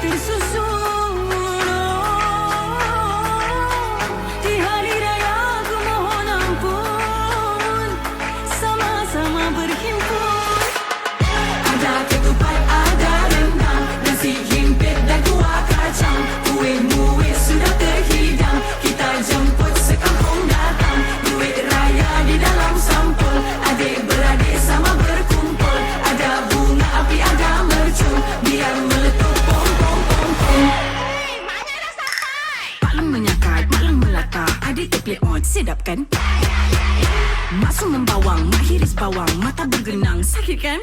quieres ser Ada to play on, sedap kan? Masuk membawang, mahiris bawang, mata bergenang, sakit kan?